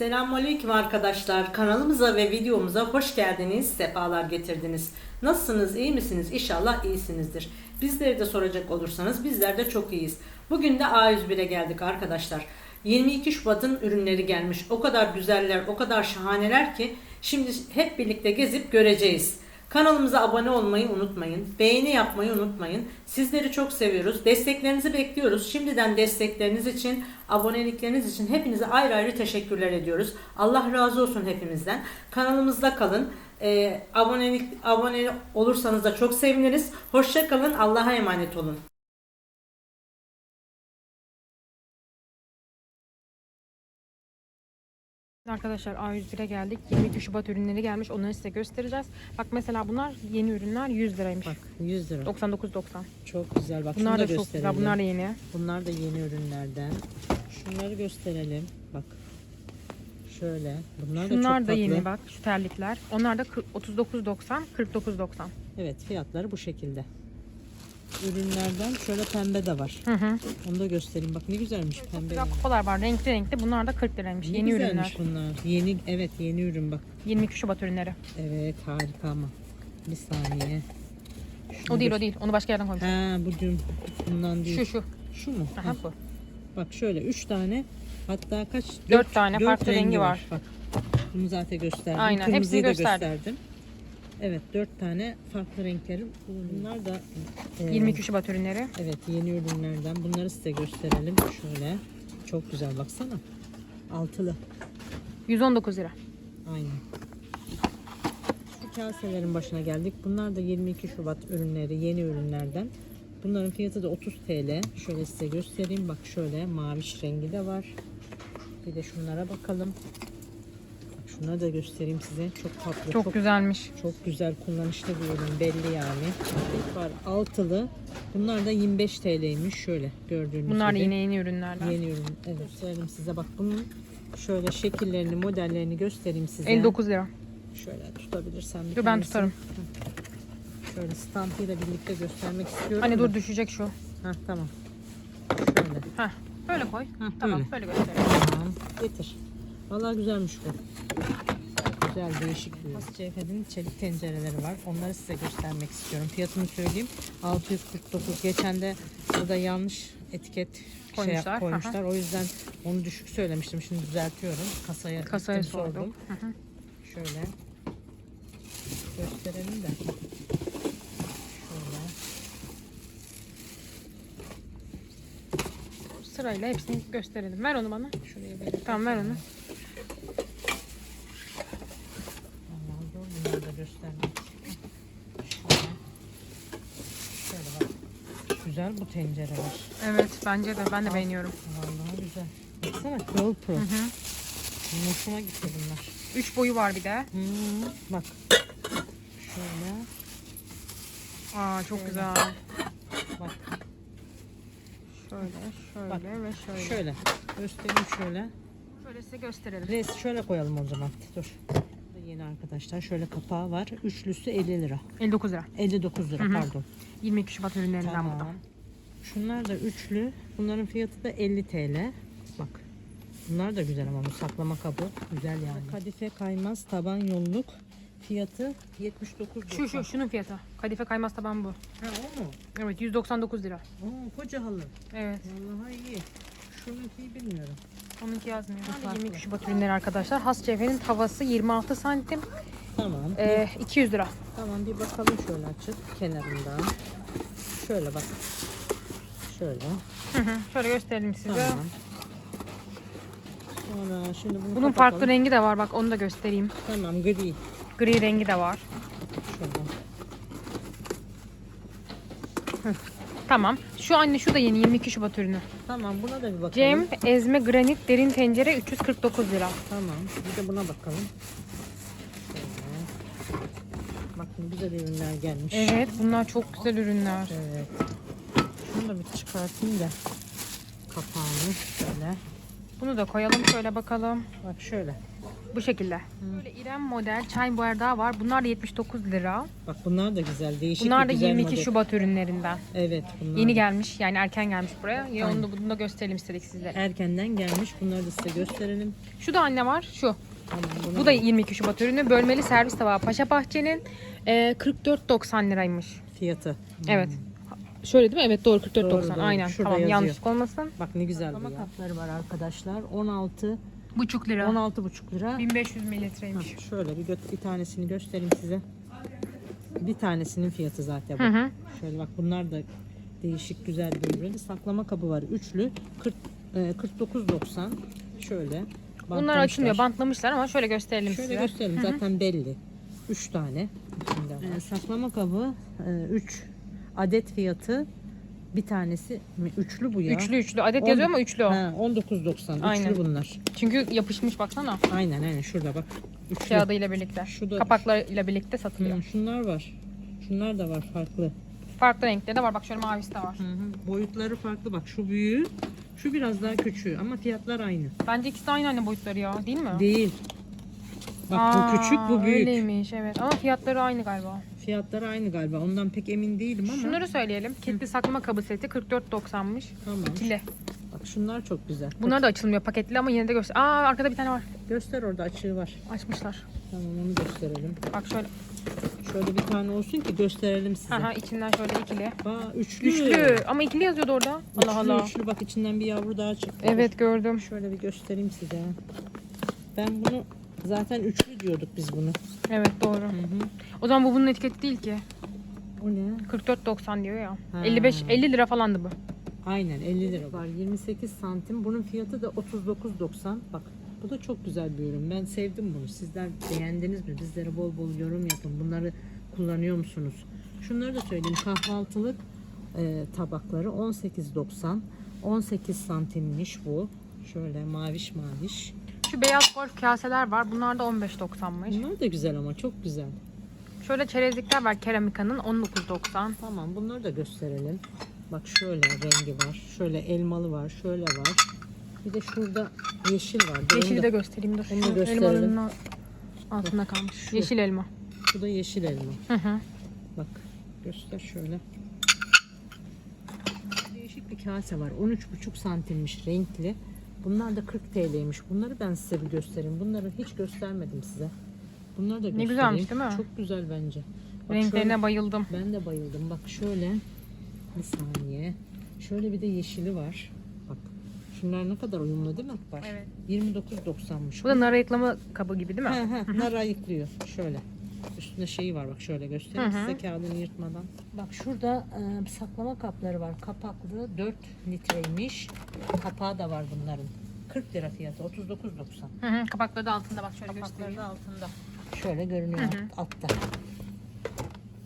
Selamünaleyküm arkadaşlar. Kanalımıza ve videomuza hoş geldiniz. Sefalar getirdiniz. Nasılsınız? iyi misiniz? İnşallah iyisinizdir. Bizleri de soracak olursanız bizler de çok iyiyiz. Bugün de A101'e geldik arkadaşlar. 22 Şubat'ın ürünleri gelmiş. O kadar güzeller, o kadar şahaneler ki şimdi hep birlikte gezip göreceğiz. Kanalımıza abone olmayı unutmayın. Beğeni yapmayı unutmayın. Sizleri çok seviyoruz. Desteklerinizi bekliyoruz. Şimdiden destekleriniz için, abonelikleriniz için hepinize ayrı ayrı teşekkürler ediyoruz. Allah razı olsun hepimizden. Kanalımızda kalın. Ee, abonelik abone olursanız da çok seviniriz. Hoşça kalın. Allah'a emanet olun. Arkadaşlar A101'e geldik. 22 Şubat ürünleri gelmiş. Onları size göstereceğiz. Bak mesela bunlar yeni ürünler 100 liraymış. Bak 100 lira. 99.90. Çok güzel. Bak Bunlar şunu da çok güzel. Bunlar da yeni. Bunlar da yeni ürünlerden. Şunları gösterelim. Bak. Şöyle. Bunlar da çok Şunlar da tatlı. yeni bak şu terlikler. Onlar da 40 39.90, 49.90. Evet fiyatları bu şekilde. Ürünlerden şöyle pembe de var. Hı hı. Onu da göstereyim. Bak ne güzelmiş pembe. Güzel kupalar var. Renkli renkli. Bunlar da 40 liraymış. Ne yeni güzelmiş ürünler. bunlar. Yeni evet yeni ürün bak. 22 Şubat ürünleri. Evet harika ama. Bir saniye. Şunu O değil o değil. Onu başka yerden koymuş. Ha bu dün bundan değil. Şu şu. Şu mu? Aha Heh. bu. Bak şöyle 3 tane hatta kaç? Dört tane dört farklı rengi var. Bak. Bunu zaten gösterdim. Aynen, Kırmızıyı hepsini gösterdim. gösterdim. Evet dört tane farklı renkleri. Bunlar da e, 22 Şubat ürünleri. Evet yeni ürünlerden. Bunları size gösterelim. Şöyle. Çok güzel baksana. Altılı. 119 lira. Aynen. Şu kaselerin başına geldik. Bunlar da 22 Şubat ürünleri, yeni ürünlerden. Bunların fiyatı da 30 TL. Şöyle size göstereyim. Bak şöyle maviş rengi de var. Bir de şunlara bakalım. Şunları da göstereyim size. Çok tatlı. Çok, güzelmiş. çok güzel kullanışlı bir ürün belli yani. Var altılı. Bunlar da 25 TL'ymiş. Şöyle gördüğünüz Bunlar gibi. yine yeni ürünlerden. Yeni ürün. Evet gösterelim size. Bak bunun şöyle şekillerini, modellerini göstereyim size. 59 lira. Şöyle tutabilirsem. bir Dur ben tutarım. Şöyle stampıyla birlikte göstermek istiyorum. Hani dur düşecek şu. Heh, tamam. Şöyle. Heh. Böyle koy. Heh, Tamam böyle. böyle gösterelim. Tamam. Getir. Vallahi güzelmiş bu. Güzel, değişik bir ürün. CF'nin çelik tencereleri var. Onları size göstermek istiyorum. Fiyatını söyleyeyim. 649. Geçen de burada yanlış etiket şey Koymuşlar, koymuşlar. O yüzden onu düşük söylemiştim. Şimdi düzeltiyorum. Kasaya, Kasaya sordum. Hı. Şöyle gösterelim de. Şöyle. Sırayla hepsini gösterelim. Ver onu bana. Şuraya böyle Tamam ver onu. Tamam, dur bunları da göstermek. Şöyle. Şöyle bak. Güzel bu tencereler. Evet bence de ben de beğeniyorum. Vallahi güzel. Baksana Pearl Pro. Hı hı. Hoşuma gitti bunlar. Üç boyu var bir de. Hmm, bak. Şöyle. Aa çok güzel. Bak. Şöyle, şöyle Bak, ve şöyle. Şöyle. Göstereyim şöyle. Şöyle size gösterelim. Res şöyle koyalım o zaman. Dur. Yeni arkadaşlar. Şöyle kapağı var. Üçlüsü 50 lira. 59 lira. 59 lira Hı hı. pardon. 22 Şubat ürünlerinden. Tamam. Şunlar da üçlü. Bunların fiyatı da 50 TL. Bak. Bunlar da güzel ama bu saklama kabı güzel yani. Kadife kaymaz taban yolluk. Fiyatı 79 Şu şu şunun fiyatı. Kadife kaymaz taban bu. Ha o mu? Evet 199 lira. Oo koca halı. Evet. Vallahi iyi. Şununkiyi bilmiyorum. Onunki yazmıyor. farklı. 22 Şubat ürünleri arkadaşlar. Has Cevher'in tavası 26 santim. Tamam. Ee, 200 lira. Tamam bir bakalım şöyle açık kenarından. Şöyle bak. Şöyle. Hı hı. Şöyle gösterelim size. Tamam. Sonra şimdi bunu Bunun kapatalım. farklı rengi de var bak onu da göstereyim. Tamam gri. Gri rengi de var. Şöyle. Tamam. Şu anne şu da yeni 22 Şubat ürünü. Tamam buna da bir bakalım. Cem ezme granit derin tencere 349 lira. Tamam. Bir de buna bakalım. Bakın güzel ürünler gelmiş. Evet bunlar çok güzel ürünler. Evet. Şunu da bir çıkartayım da kapağını şöyle. Bunu da koyalım şöyle bakalım. Bak şöyle. Bu şekilde. Böyle İrem model çay bardağı var. Bunlar da 79 lira. Bak bunlar da güzel. Değişik Bunlar da güzel 22 model. Şubat ürünlerinden. Evet bunlar. Yeni gelmiş yani erken gelmiş buraya. Ya onu da, bunu da gösterelim istedik sizlere. Erkenden gelmiş. Bunları da size gösterelim. Şu da anne var. Şu. Tamam, bunu Bu da 22 Şubat ürünü. Bölmeli servis tabağı Paşa Bahçe'nin e, 44.90 liraymış. fiyatı. Evet. Şöyle değil mi? Evet doğru 44.90. Doğru, doğru. Aynen. Şurada tamam yazıyor. yanlışlık olmasın. Bak ne güzel bu ya. kapları var arkadaşlar. 16 Buçuk lira. 16 buçuk lira. 1500 mililitreymiş. Ha, Şöyle bir, gö- bir tanesini göstereyim size. Bir tanesinin fiyatı zaten bu. Hı hı. Şöyle bak bunlar da değişik güzel bir ürün. Saklama kabı var. Üçlü. 40 e, 49.90. Şöyle. Bunlar bantlamışlar. açılmıyor. Bantlamışlar ama şöyle gösterelim Şöyle size. gösterelim. Zaten belli. 3 tane. içinde var. saklama kabı 3 adet fiyatı bir tanesi mi? Üçlü bu ya. Üçlü üçlü. Adet On- yazıyor ama üçlü o. Ha, 19.90. Aynen. Üçlü bunlar. Çünkü yapışmış baksana. Aynen aynen şurada bak. Üçlü. Kağıdıyla birlikte. Şu da- Kapaklarıyla birlikte satılıyor. Hı, şunlar var. Şunlar da var farklı. Farklı renkleri de var. Bak şöyle mavisi de var. Hı hı. Boyutları farklı bak. Şu büyüğü, şu biraz daha küçüğü ama fiyatlar aynı. Bence ikisi de aynı anne boyutları ya. Değil mi? Değil. Bak Aa, bu küçük, bu büyük. Öyleymiş evet. Ama fiyatları aynı galiba. Fiyatları aynı galiba. Ondan pek emin değilim ama. Şunları söyleyelim. Kilitli saklama kabı seti 44.90'mış. Tamam. İkili. Bak şunlar çok güzel. Bunlar da açılmıyor paketli ama yine de göster. Aa arkada bir tane var. Göster orada açığı var. Açmışlar. Tamam onu gösterelim. Bak şöyle. Şöyle bir tane olsun ki gösterelim size. Aha içinden şöyle ikili. Aa, üçlü. Üçlü. Ama ikili yazıyordu orada. Allah Üçlü, Allah. Üçlü bak içinden bir yavru daha çıktı. Evet gördüm. Şöyle bir göstereyim size. Ben bunu zaten üçlü diyorduk biz bunu. Evet doğru. Hı hı. O zaman bu bunun etiketi değil ki. O ne? 44.90 diyor ya. Ha. 55 50 lira falandı bu. Aynen 50 lira var. 28 santim. Bunun fiyatı da 39.90. Bak bu da çok güzel bir ürün. Ben sevdim bunu. Sizler beğendiniz mi? Bizlere bol bol yorum yapın. Bunları kullanıyor musunuz? Şunları da söyleyeyim. Kahvaltılık e, tabakları 18.90. 18 santimmiş bu. Şöyle maviş maviş. Şu beyaz golf kaseler var. Bunlar da 15.90'mış. Bunlar da güzel ama çok güzel. Şöyle çerezlikler var Keramika'nın 19.90. Tamam bunları da gösterelim. Bak şöyle rengi var. Şöyle elmalı var. Şöyle var. Bir de şurada yeşil var. Yeşili de göstereyim dur. onu da gösterelim. elmanın altında kalmış. Şu. Yeşil elma. Bu da yeşil elma. Hı hı. Bak göster şöyle. Değişik bir kase var. 13,5 santimmiş renkli. Bunlar da 40 TL'ymiş. Bunları ben size bir göstereyim. Bunları hiç göstermedim size. Bunları da göstereyim. güzelmiş değil mi? Çok güzel bence. Bak Renklerine şöyle- bayıldım. ben de bayıldım. Bak şöyle. Bir saniye. Şöyle bir de yeşili var. Bak. Şunlar ne kadar uyumlu değil mi? Bak. Evet. 29.90'mış. Bu da nar ayıklama kabı gibi değil mi? He he, nar ayıklıyor. Şöyle. Üstünde şeyi var bak şöyle göstereyim Hı hı. size kağıdını yırtmadan. Bak şurada e, saklama kapları var. Kapaklı 4 litreymiş. Kapağı da var bunların. 40 lira fiyatı 39.90. Hı hı. Kapakları da altında bak şöyle göstereyim. Kapakları da altında. Şöyle görünüyor hı. altta.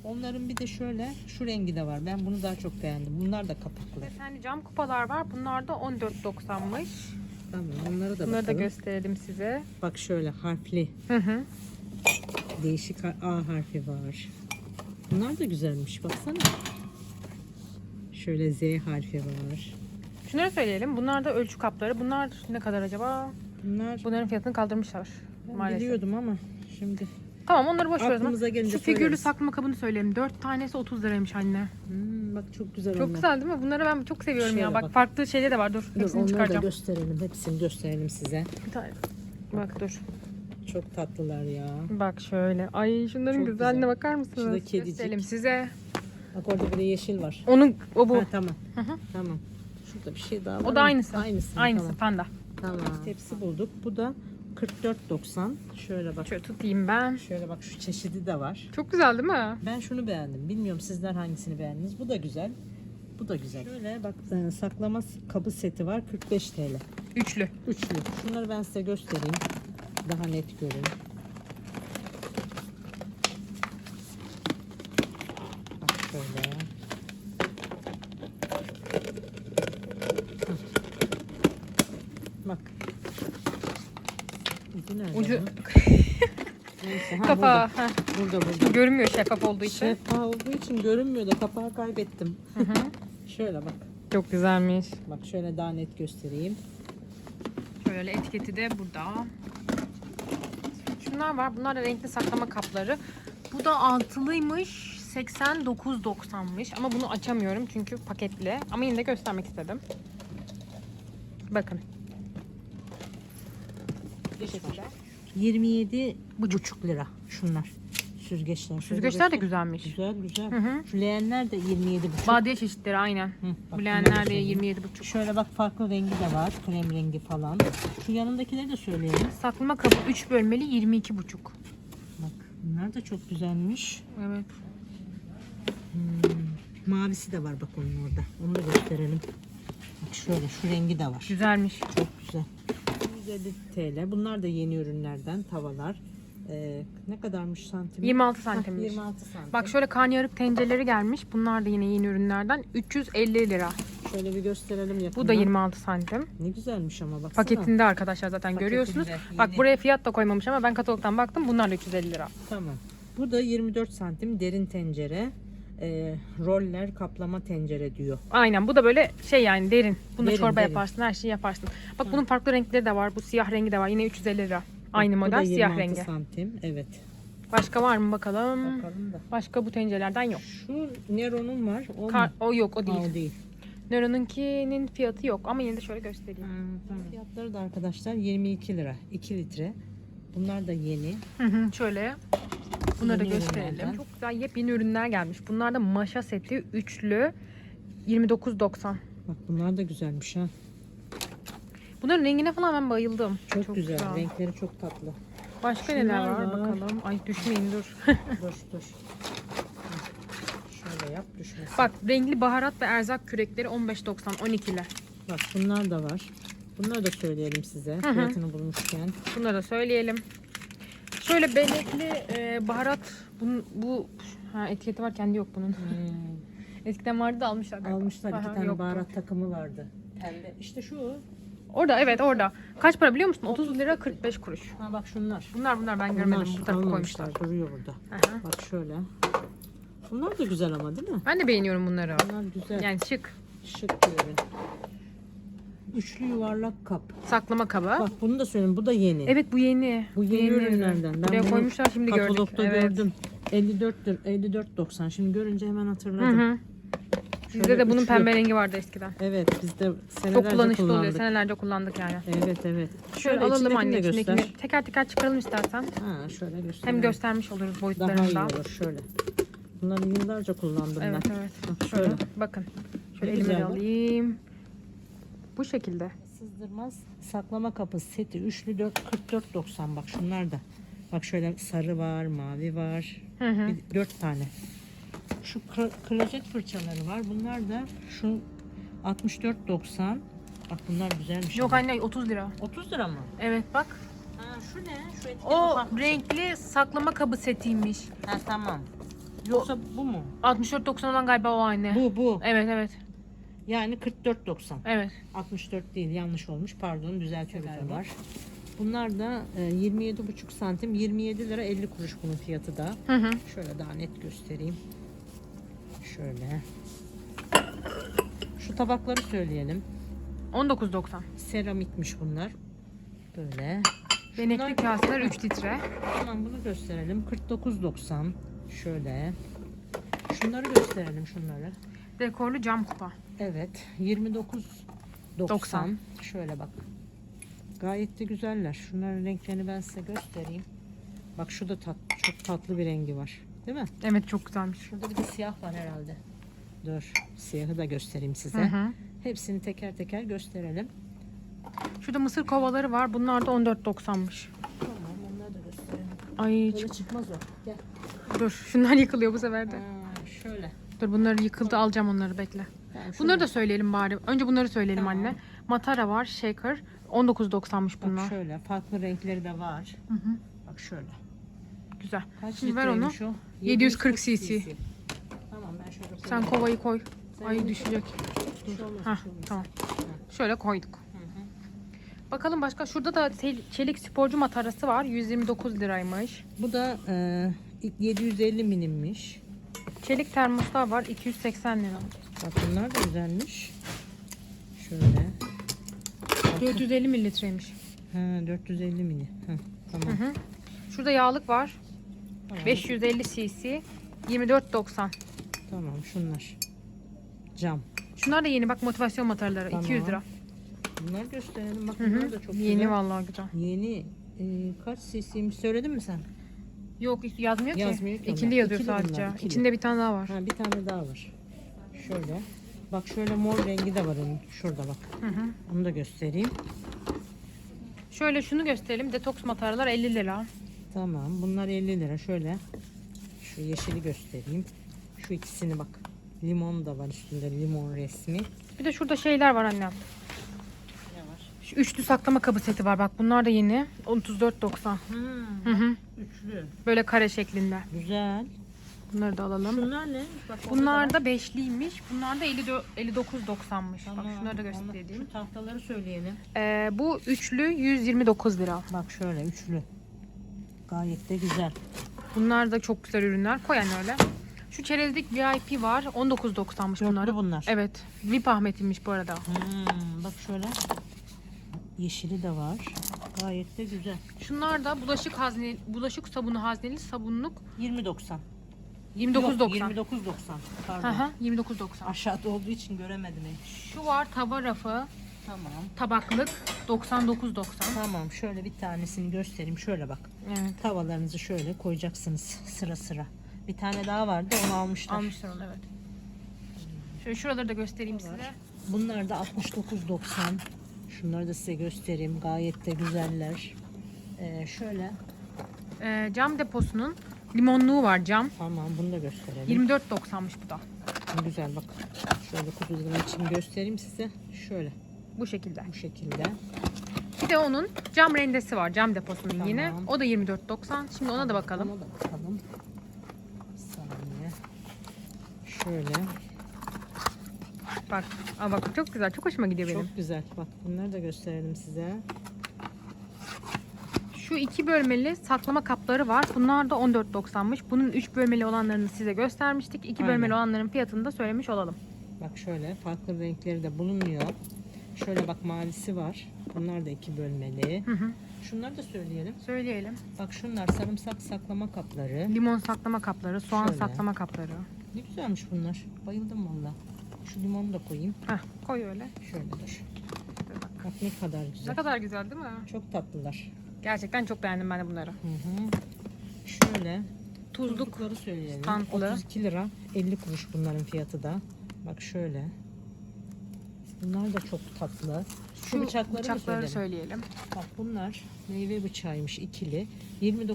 Onların bir de şöyle şu rengi de var. Ben bunu daha çok beğendim. Bunlar da kapaklı. Desenli cam kupalar var. Bunlar da 14.90'mış. Tamam onları da Bunları da bakalım. gösterelim size. Bak şöyle harfli. Hı hı. Değişik A harfi var. Bunlar da güzelmiş baksana. Şöyle Z harfi var. Şunları söyleyelim. Bunlar da ölçü kapları. Bunlar ne kadar acaba? Bunlar Bunların fiyatını kaldırmışlar. ben Maalesef. biliyordum ama şimdi Tamam onları boş ver o zaman. aklımıza gelince Şu figürlü söyleriz. saklama kabını söyleyelim. 4 tanesi 30 liraymış anne. Hmm, bak çok güzel Çok onlar. güzel değil mi? Bunları ben çok seviyorum Şöyle ya. Bak, bak. farklı şeyler de var. Dur. Dur Hepsini onları da çıkaracağım. gösterelim. Hepsini gösterelim size. Bir tane. Bak dur. Çok tatlılar ya. Bak şöyle. Ay şunların Çok güzelliğine güzel. bakar mısınız? Şurada kedicik. Gösterelim size. Bak orada bir de yeşil var. Onun o bu. Ha, tamam. Hı hı. Tamam. Şurada bir şey daha var. O da aynısı. Aynısı. Aynısı Tamam. panda. tamam. Tepsi bulduk. Bu da 44.90. Şöyle bak. Şöyle tutayım ben. Şöyle bak şu çeşidi de var. Çok güzel değil mi? Ben şunu beğendim. Bilmiyorum sizler hangisini beğendiniz. Bu da güzel. Bu da güzel. Şöyle bak e, saklama kabı seti var 45 TL. Üçlü. Üçlü. Şunları ben size göstereyim. Daha net görün. Bak şöyle. Bak. Ucu nerede? Ucu? Neyse, ha, kapağı. Burada burada. burada. Görünmüyor şeffaf olduğu için. Şeffaf olduğu için görünmüyor da kapağı kaybettim. Hı hı. Şöyle bak. Çok güzelmiş. Bak şöyle daha net göstereyim. Şöyle etiketi de burada. Şunlar var. Bunlar da renkli saklama kapları. Bu da altılıymış. 89.90'mış. Ama bunu açamıyorum çünkü paketli. Ama yine de göstermek istedim. Bakın. Bu şekilde. 27 buçuk lira şunlar. Süzgeçler. Süzgeçler de güzelmiş. Güzel güzel. Hı hı. Şu leğenler de 27 buçuk. Badiye çeşitleri aynen. Hı, Bu leğenler de söyleyeyim. 27,5. Şöyle bak farklı rengi de var. Krem rengi falan. Şu yanındakileri de söyleyelim. Saklama kabı 3 bölmeli 22,5. Bak bunlar da çok güzelmiş. Evet. Mavisi de var bak onun orada. Onu da gösterelim. Bak şöyle şu rengi de var. Güzelmiş. Çok güzel. 150 TL. Bunlar da yeni ürünlerden tavalar. Ee, ne kadarmış santim? 26 Hah, santimmiş. 26 santim. Bak şöyle karnıyarık tencereleri gelmiş. Bunlar da yine yeni ürünlerden. 350 lira. şöyle bir gösterelim yakından. Bu da 26 santim. Ne güzelmiş ama baksana. Paketinde arkadaşlar zaten Paketinde, görüyorsunuz. yeni. Bak buraya fiyat da koymamış ama ben katalogdan baktım. Bunlar da 350 lira. Tamam. Bu da 24 santim derin tencere. Ee, roller kaplama tencere diyor. Aynen bu da böyle şey yani derin. Bunda Derin, çorba derin. yaparsın, her şeyi yaparsın. Bak bunun farklı renkleri de var. Bu siyah rengi de var. Yine 350 lira. Aynı model siyah 26 rengi. santim. Evet. Başka var mı bakalım? Bakalım da. Başka bu tencerelerden yok. Şu Nero'nun var. O Kar- mu? o yok o değil. o değil. Nero'nunkinin fiyatı yok ama yine de şöyle göstereyim. Fiyatları da arkadaşlar 22 lira. 2 litre. Bunlar da yeni. Hı hı, şöyle. Bunları da Yeni gösterelim. ürünlerden. Çok güzel yepyeni ürünler gelmiş. Bunlar da maşa seti üçlü 29.90. Bak bunlar da güzelmiş ha. Bunların rengine falan ben bayıldım. Çok, güzel. Renkleri çok tatlı. Başka Şunlar neler var, var. bakalım. Ay düşmeyin dur. dur dur. Şöyle yap düşmesin. Bak renkli baharat ve erzak kürekleri 15.90 12'li. Bak bunlar da var. Bunları da söyleyelim size. hı. Fiyatını bulmuşken. Bunları da söyleyelim. Şöyle benekli e, baharat bunun, bu ha, etiketi var kendi yok bunun. Eskiden vardı da almışlar galiba. Almışlar iki Aha, tane yoktu. baharat takımı vardı. Pembe. İşte şu. Orada evet orada. Kaç para biliyor musun? 30 lira 45 kuruş. Ha bak şunlar. Bunlar bunlar ben görmedim. Bu tarafa koymuşlar. almamışlar, Duruyor burada. Aha. Bak şöyle. Bunlar da güzel ama değil mi? Ben de beğeniyorum bunları. Bunlar güzel. Yani şık. Şık ürün. Üçlü yuvarlak kap. Saklama kabı. Bak bunu da söyleyeyim. Bu da yeni. Evet bu yeni. Bu yeni ürünlerden. Ben Buraya bunu koymuşlar şimdi gördük. Katalogda Evet. gördüm. 54 lira, 54.90. Şimdi görünce hemen Hı hatırladım. hı. Bizde Şöyle de bunun üçlü. pembe rengi vardı eskiden. Evet biz de Çok senelerce kullanışlı oluyor. kullandık. Senelerce kullandık yani. Evet evet. Şöyle alalım içindekini anne. de içindekini göster. teker teker çıkaralım istersen. Ha şöyle göster. Hem göstermiş oluruz Daha iyi boyutlarını da. olur şöyle. Bunları yıllarca kullandım Evet ben. evet. Bak Şöyle şöyle. bakın. Şöyle bak. alayım. Bu şekilde. Sızdırmaz saklama kapı seti üçlü 4 44.90 bak şunlar da. Bak şöyle sarı var, mavi var. Hı hı. Bir, 4 tane. Şu klozet fırçaları var. Bunlar da şu 64.90. Bak bunlar güzelmiş. Yok ama. anne 30 lira. 30 lira mı? Evet bak. Ha şu ne? Şu etiket O ufak. renkli saklama kabı setiymiş. Ha tamam. Yoksa bu mu? 64.90 olan galiba o anne. Bu bu. Evet evet. Yani 44.90. Evet. 64 değil yanlış olmuş. Pardon düzeltiyoruz var. Bunlar da e, 27,5 santim 27 lira 50 kuruş bunun fiyatı da. Hı hı. Şöyle daha net göstereyim. Şöyle. Şu tabakları söyleyelim. 19.90. Seramikmiş bunlar. Böyle. Benekli Şunlar- kaseler 3 litre. Tamam bunu gösterelim. 49.90. Şöyle. Şunları gösterelim şunları. Dekorlu cam kupa. Evet. 29.90. 90. Şöyle bak. Gayet de güzeller. Şunların renklerini ben size göstereyim. Bak şu da tat, çok tatlı bir rengi var. Değil mi? Evet çok güzelmiş. Şurada bir de siyah var herhalde. Dur. Siyahı da göstereyim size. Hı hı. Hepsini teker teker gösterelim. Şurada mısır kovaları var. Bunlar da 14.90'mış. Tamam onları da gösterelim. Ay Böyle çık. çıkmaz o. Gel. Dur. Şunlar yıkılıyor bu sefer de. Ha, şöyle. Dur bunları yıkıldı alacağım onları bekle. Şöyle. Bunları da söyleyelim bari. Önce bunları söyleyelim Tamam. anne. Matara var, shaker. 19.90'mış Bak bunlar. şöyle. Farklı renkleri de var. Hı hı. Bak şöyle. Güzel. Kaç Şimdi ver onu. o? 740 cc. Tamam ben şöyle Sen kovayı koy. Sen Ay düşecek. Şey olmaz, şey olmaz. tamam. Şöyle koyduk. Hı hı. Bakalım başka. Şurada da çelik sporcu matarası var. 129 liraymış. Bu da e, 750 milimmiş. Çelik termoslar var. 280 lira. Bak bunlar da güzelmiş. Şöyle. 450 mililitreymiş. Ha, 450 mili. Ha, Hı tamam. hı. Şurada yağlık var. Tamam. 550 cc. 24.90. Tamam şunlar. Cam. Şunlar da yeni bak motivasyon motorları. Tamam. 200 lira. Bunlar gösterelim. Bak Hı bunlar hı. da çok Yeni güzel. vallahi güzel. Yeni. Ee, kaç cc'ymiş söyledin mi sen? Yok hiç yazmıyor ki. Yazmıyor ki İkili onlar. yazıyor İkili bunlar, sadece. ikili. İçinde bir tane daha var. Ha bir tane daha var. Şöyle. Bak şöyle mor rengi de var onun. Şurada bak. Hı hı. Onu da göstereyim. Şöyle şunu gösterelim. Detoks mataralar 50 lira. Tamam. Bunlar 50 lira. Şöyle. Şu yeşili göstereyim. Şu ikisini bak. Limon da var üstünde. Limon resmi. Bir de şurada şeyler var annem. Ne var? Şu üçlü saklama kabı seti var. Bak bunlar da yeni. 34.90. Hmm, Hı hı. üçlü. Böyle kare şeklinde. Güzel. Bunları da alalım. Şunlar ne? Bak, Bunlar da beşliymiş. Bunlar da 54 59.90'mış. Tamam. Bak şunları da göstereyim. Şu tahtaları söyleyelim. Ee, bu üçlü 129 lira. Bak şöyle üçlü. Gayet de güzel. Bunlar da çok güzel ürünler. Koy yani öyle. Şu çerezlik VIP var. 19.90'mış bunlar. Bunlar. Evet. VIP Ahmet'inmiş bu arada. Hmm, bak şöyle. Yeşili de var. Gayet de güzel. Şunlar da bulaşık hazne bulaşık sabunu hazneli sabunluk 20.90. 29.90. 29.90. Pardon. Hı hı, 29.90. Aşağıda olduğu için göremedim. Şu var tava rafı, Tamam. tabaklık 99.90. Tamam şöyle bir tanesini göstereyim. Şöyle bak. Evet. Tavalarınızı şöyle koyacaksınız sıra sıra. Bir tane daha vardı onu almışlar. Almışlar onu evet. Şöyle şuraları da göstereyim size. Bunlar da 69.90. Şunları da size göstereyim. Gayet de güzeller. Ee, şöyle. Ee, cam deposunun limonluğu var cam. Tamam bunu da gösterelim. 24.90'mış bu da. Güzel bak. Şöyle kutularım için göstereyim size. Şöyle Bu şekilde. bu şekilde. Bir de onun cam rendesi var cam deposunun Tamam. yine. O da 24.90. Şimdi ona da bakalım. Ona da bakalım. Bir saniye. Şöyle. Bak. Aa bak çok güzel. Çok hoşuma gidiyor benim. Çok güzel. Bak bunları da gösterelim size. Şu iki bölmeli saklama kapları var. Bunlar da 14.90'mış. Bunun 3 bölmeli olanlarını size göstermiştik. 2 Aynen. bölmeli olanların fiyatını da söylemiş olalım. Bak şöyle farklı renkleri de bulunuyor. Şöyle bak mavisi var. Bunlar da iki bölmeli. Hı hı. Şunları da söyleyelim. Söyleyelim. Bak şunlar sarımsak saklama kapları. Limon saklama kapları, soğan Şöyle. saklama kapları. Ne güzelmiş bunlar. Bayıldım valla. Şu limonu da koyayım. Heh, koy öyle. Şöyle dur. Bak. Bak ne kadar güzel. Ne kadar güzel değil mi? Çok tatlılar. Gerçekten çok beğendim ben de bunları. Hı hı. Şöyle Tuzluk. tuzlukları söyleyelim. standlı. 32 lira 50 kuruş bunların fiyatı da. Bak şöyle. Bunlar da çok tatlı. Şu, Şu bıçakları, bıçakları, söyleyelim. Bak bunlar meyve bıçağıymış ikili. 29.90.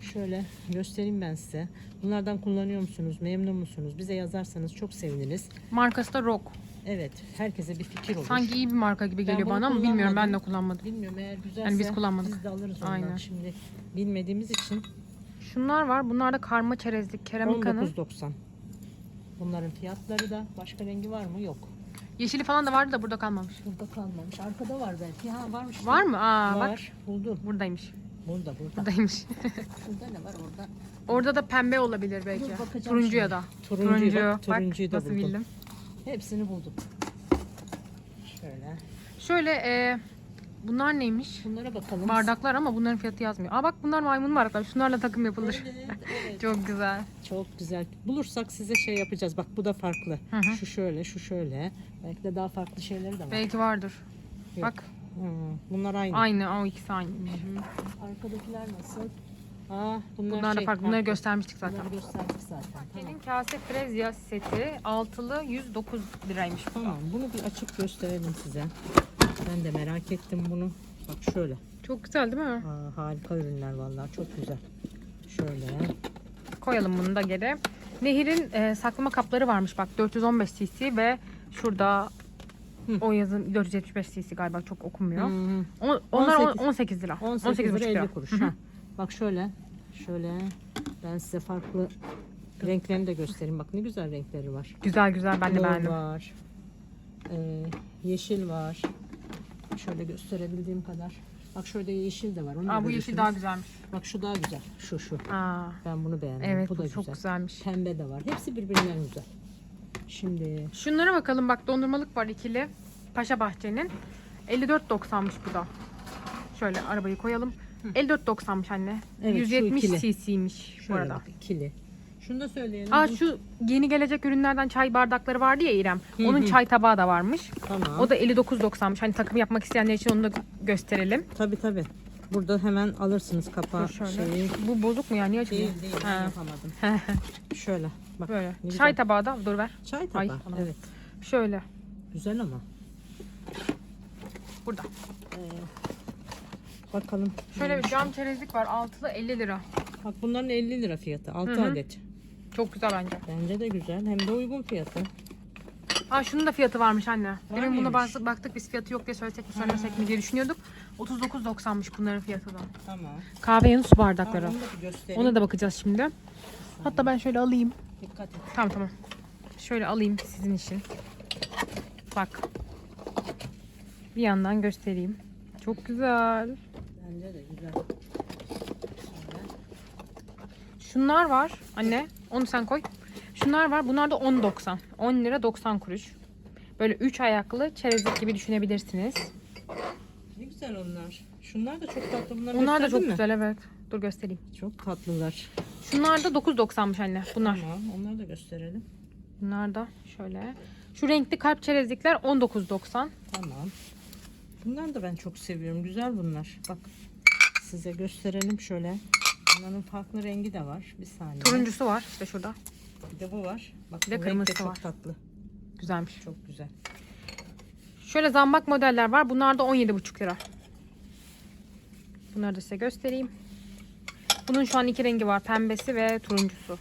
Şöyle göstereyim ben size. Bunlardan kullanıyor musunuz? Memnun musunuz? Bize yazarsanız çok seviniriz. Markası da Rock. Evet, herkese bir fikir olur. Sanki iyi bir marka gibi geliyor bana ama bilmiyorum ben de kullanmadım. kullanmadım. Bilmiyorum eğer güzelse Yani biz kullanmadık. biz de alırız ondan. Aynen. Şimdi bilmediğimiz için Şunlar var. Bunlar da karma çerezlik keramikanın. 19.90. Bunların fiyatları da başka rengi var mı? Yok. Yeşili falan da vardı da burada kalmamış. Burada kalmamış. Arkada var belki. Ha varmış. Var mı? Aa bak Var. Buldum. buradaymış. Burada burada. Buradaymış. Şurada ne var orada? Orada da pembe olabilir belki. Dur, bakacağım Turuncu şimdi. ya da. Turuncuyu bak, turuncuyu da nasıl buldum. bildim. Hepsini buldum. Şöyle. Şöyle e, bunlar neymiş? Bunlara bakalım. Bardaklar ama bunların fiyatı yazmıyor. Aa bak bunlar maymun bardaklar. Şunlarla takım yapılır. Evet, evet. Çok güzel. Çok güzel. Bulursak size şey yapacağız. Bak bu da farklı. Hı hı. Şu şöyle, şu şöyle. Belki de daha farklı şeyleri de var. Belki vardır. Yok. Bak Hı, bunlar aynı. aynı. O ikisi aynı. Arkadakiler nasıl? Aa, bunlar, Bunlar da şey, farklı. Bunları göstermiştik zaten. Bunları gösterdik zaten. Tamam. Senin kase frezya seti altılı 109 liraymış. da. Tamam. Bunu bir açıp gösterelim size. Ben de merak ettim bunu. Bak şöyle. Çok güzel değil mi? Aa, harika ürünler vallahi. Çok güzel. Şöyle. Koyalım bunu da geri. Nehir'in e, saklama kapları varmış bak 415 cc ve şurada Hı. o yazın 475 cc galiba çok okunmuyor. Hı hı. O- onlar on- 18 18 lira. 18 lira 18,5 50 kuruş. Hı. Bak şöyle. Şöyle. Ben size farklı renklerini de göstereyim. Bak ne güzel renkleri var. Güzel güzel ben de Mor beğendim. var. Ee, yeşil var. Şöyle gösterebildiğim kadar. Bak şurada yeşil de var. Onu da Aa, bu yeşil görürsünüz. daha güzelmiş. Bak şu daha güzel. Şu şu. Aa, Ben bunu beğendim. evet bu da çok güzel. güzelmiş. Pembe de var. Hepsi birbirinden güzel. Şimdi Şunlara bakalım bak dondurmalık var ikili. Paşa Bahçe'nin. 54.90'mış bu da. Şöyle arabayı koyalım. 54.90'mış anne. Evet, şu 170 ikili. cc'ymiş bu Şöyle arada. bak ikili. Şunu da söyleyelim. Aa Bu- şu yeni gelecek ürünlerden çay bardakları vardı ya İrem. Hı Onun hı. çay tabağı da varmış. Tamam. O da 59.90'mış. Hani takım yapmak isteyenler için onu da gösterelim. Tabii tabii. Burada hemen alırsınız kapağı Dur şöyle. şeyi. Bu bozuk mu ya? Niye açılıyor? Değil değil ben Ha. yapamadım. Şöyle bak. Böyle. ne güzel. Çay tabağı da dur ver. Çay Ay, tabağı. anam. evet. Şöyle. Güzel ama. Burada. Bakalım. Şöyle bir cam çerezlik var. Altılı 50 lira. Bak bunların 50 lira fiyatı. 6 Hı hı. adet. Çok güzel bence. Bence de güzel. Hem de uygun fiyatı. Aa şunun da fiyatı varmış anne. Demin buna bak- baktık biz fiyatı yok diye söylesek mi söylemesek mi diye düşünüyorduk. 39.90'mış bunların fiyatı da. Tamam. Kahve yanı su bardakları. Onu da bir göstereyim. Ona da bakacağız şimdi. Hatta ben şöyle alayım. Dikkat et. Tamam tamam. Şöyle alayım sizin için. Bak. Bir yandan göstereyim. Çok güzel. Bence de güzel. Şunlar var anne. Onu sen koy. Şunlar var. Bunlar da 10.90. 10 lira 90 kuruş. Böyle 3 ayaklı çerezlik gibi düşünebilirsiniz. Ne güzel onlar. Şunlar da çok tatlı. Bunları Bunlar da çok mi? güzel evet. Dur göstereyim. Çok tatlılar. Şunlar da 9.90'mış anne. Bunlar. Tamam. Onları da gösterelim. Bunlar da şöyle. Şu renkli kalp çerezlikler 19.90. Tamam. Bunları da ben çok seviyorum. Güzel bunlar. Bak size gösterelim şöyle. Bunların farklı rengi de var. Bir saniye. Turuncusu var işte şurada. Bir de bu var. Bak Bir de bu renk kırmızısı çok var. tatlı. Güzelmiş. Çok güzel. Şöyle zambak modeller var. Bunlar da 17,5 lira. Bunları da size göstereyim. Bunun şu an iki rengi var. Pembesi ve turuncusu.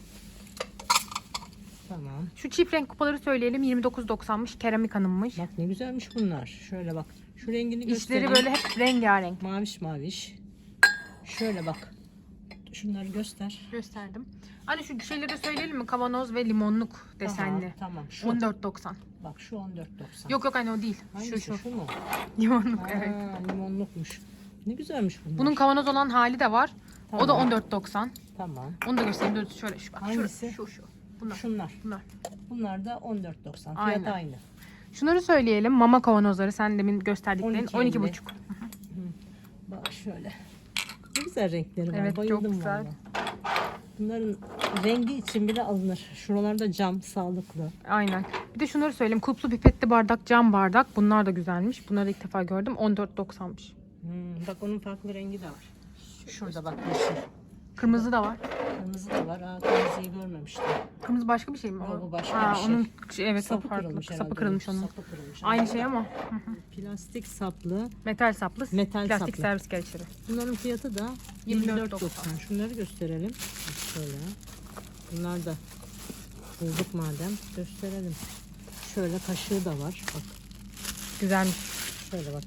Tamam. Şu çift renk kupaları söyleyelim. 29.90'mış. Keramik hanımmış. Bak ne güzelmiş bunlar. Şöyle bak. Şu rengini İçleri göstereyim. böyle hep rengarenk. Maviş maviş. Şöyle bak. Şunları göster. Gösterdim. Hani şu şeyleri söyleyelim mi? Kavanoz ve limonluk desenli. Aha, tamam. Şu. 14.90. Bak şu 14.90. Yok yok anne o değil. Hangisi? Şu şu. mu? Limonluk Aa, evet. limonlukmuş. Ne güzelmiş bunlar. Bunun kavanoz olan hali de var. O da Tamam. 14.90. Tamam. Onu da göstereyim. Dur şöyle şu bak. Hangisi? Şu, şu şu. Bunlar. Şunlar. Bunlar. Bunlar da 14.90. Aynen. Fiyat aynı. Şunları söyleyelim. Mama kavanozları sen demin gösterdiklerin 12.50. 12,5. Bak şöyle. Güzel renkleri var. Evet, çok Bayıldım güzel. valla. Bunların rengi için bile alınır. Şuralarda cam sağlıklı. Aynen. Bir de şunları söyleyeyim. Kulplu pipetli bardak, cam bardak. Bunlar da güzelmiş. Bunları ilk defa gördüm. 14.90'mış. Hmm, bak onun farklı rengi de var. Şurada bak yeşil. Kırmızı da var. Kırmızı da var. Aa, kırmızıyı görmemiştim. Kırmızı başka bir şey mi? O- bu başka ha, bir şey. Onun şey, evet Sapı o farklı. kırılmış Sapı herhalde. kırılmış onun. Sapı kırılmış. Aynı şey ama Plastik saplı. metal saplı. Metal plastik saplı. servis gereçleri. Bunların fiyatı da 24.90. 24.90. Şunları gösterelim. Şöyle. Bunlar da bulduk madem. Gösterelim. Şöyle kaşığı da var. Bak Güzelmiş. şöyle bak.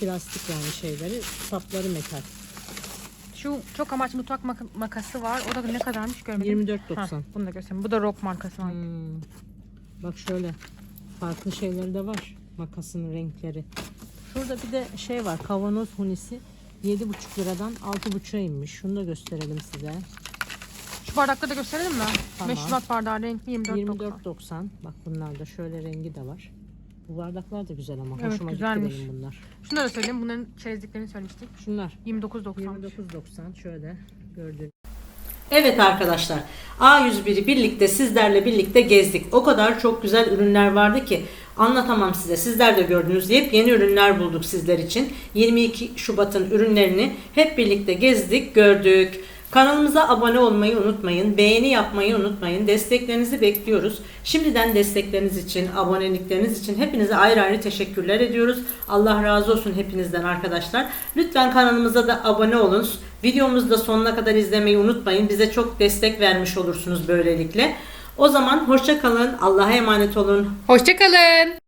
Plastik yani şeyleri. Sapları metal. Şu çok amaçlı mutfak maka- makası var. O da ne kadarmış görmedim. 24.90. Ha, bunu da göstereyim. Bu da Rock markası var. Hmm. Bak şöyle. Farklı şeyleri de var. Makasın renkleri. Şurada bir de şey var. Kavanoz hunisi. 7,5 liradan 6,5'a inmiş. Şunu da gösterelim size. Şu bardakları da gösterelim mi? Tamam. Meşrubat bardağı renkli 24.90. 24.90. Bak bunlar da şöyle rengi de var. Bu bardaklar da güzel ama Evet, hoşuma güzelmiş. gitti benim bunlar. Şunları söyleyeyim. Bunların çerezliklerini söylemiştik. Şunlar 29.90. 29.90 şöyle gördüğünüz. Evet arkadaşlar A101'i birlikte sizlerle birlikte gezdik. O kadar çok güzel ürünler vardı ki anlatamam size. Sizler de gördünüz. Yepyeni ürünler bulduk sizler için. 22 Şubat'ın ürünlerini hep birlikte gezdik, gördük. Kanalımıza abone olmayı unutmayın. Beğeni yapmayı unutmayın. Desteklerinizi bekliyoruz. Şimdiden destekleriniz için, abonelikleriniz için hepinize ayrı ayrı teşekkürler ediyoruz. Allah razı olsun hepinizden arkadaşlar. Lütfen kanalımıza da abone olun. Videomuzu da sonuna kadar izlemeyi unutmayın. Bize çok destek vermiş olursunuz böylelikle. O zaman hoşça kalın. Allah'a emanet olun. Hoşçakalın.